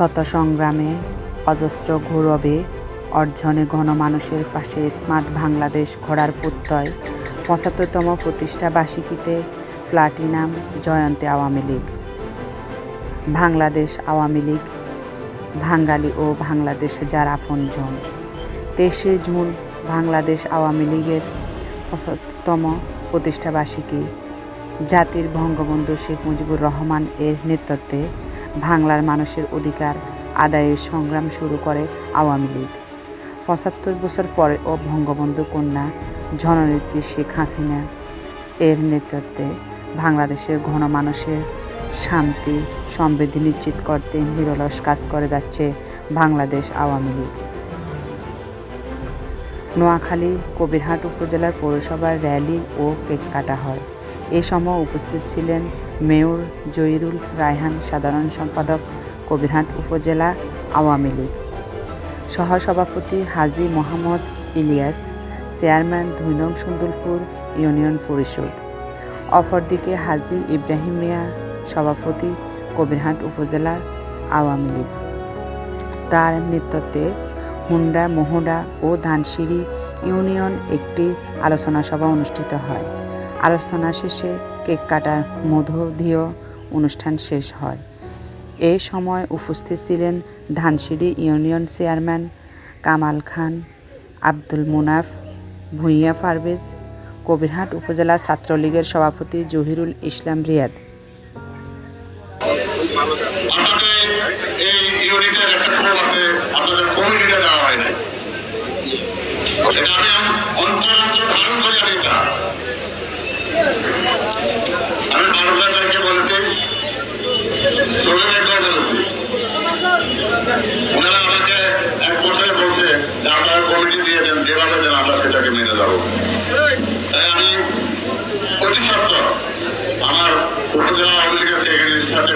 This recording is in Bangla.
শত সংগ্রামে অজস্র গৌরবে অর্জনে গণমানুষের পাশে স্মার্ট বাংলাদেশ গড়ার প্রত্যয়, পঁচাত্তরতম প্রতিষ্ঠা বার্ষিকীতে প্লাটিনাম জয়ন্তী আওয়ামী লীগ। বাংলাদেশ আওয়ামী লীগ, বাঙালি ও বাংলাদেশ যার আপনজন তেইশে জুন বাংলাদেশ আওয়ামী লীগের পঁচাত্তরতম প্রতিষ্ঠা বার্ষিকী। জাতির বঙ্গবন্ধু শেখ মুজিবুর রহমান এর নেতৃত্বে বাংলার মানুষের অধিকার আদায়ের সংগ্রাম শুরু করে আওয়ামী লীগ। পঁচাত্তর বছর পরে ও বঙ্গবন্ধু কন্যা জননেত্রী শেখ হাসিনা এর নেতৃত্বে বাংলাদেশের গণমানুষের শান্তি, সমৃদ্ধি নিশ্চিত করতে নিরলস কাজ করে যাচ্ছে বাংলাদেশ আওয়ামী লীগ। নোয়াখালী, কবিরহাট উপজেলার পৌরসভার র্যালি ও কেক কাটা হয়। এ সময় উপস্থিত ছিলেন মেয়র জহিরুল রায়হান, সাধারণ সম্পাদক কবিরহাট উপজেলা আওয়ামী লীগ। সহসভাপতি হাজি মোহাম্মদ ইলিয়াস, চেয়ারম্যান দুই নং সুন্দরপুর ইউনিয়ন পরিষদ। অপরদিকে হাজি ইব্রাহিম মিয়া, সভাপতি কবিরহাট উপজেলা আওয়ামী লীগ। তার নেতৃত্বে হুন্ডা, মোহডা ও ধানসিঁড়ি ইউনিয়ন একটি আলোচনা সভা অনুষ্ঠিত হয়। আলোচনা শেষে কেক কাটার মধ্যদীয় অনুষ্ঠান শেষ হয়। এই সময় উপস্থিত ছিলেন ধানসিঁড়ি ইউনিয়ন চেয়ারম্যান কামাল খান, আব্দুল মুনাফ, ভূঁইয়া পারভেজ কবিরহাট উপজেলা ছাত্রলীগের সভাপতি জহিরুল ইসলাম রিয়াদ। উপজেলা আওয়ামী লীগের সেক্রেটারির সাথে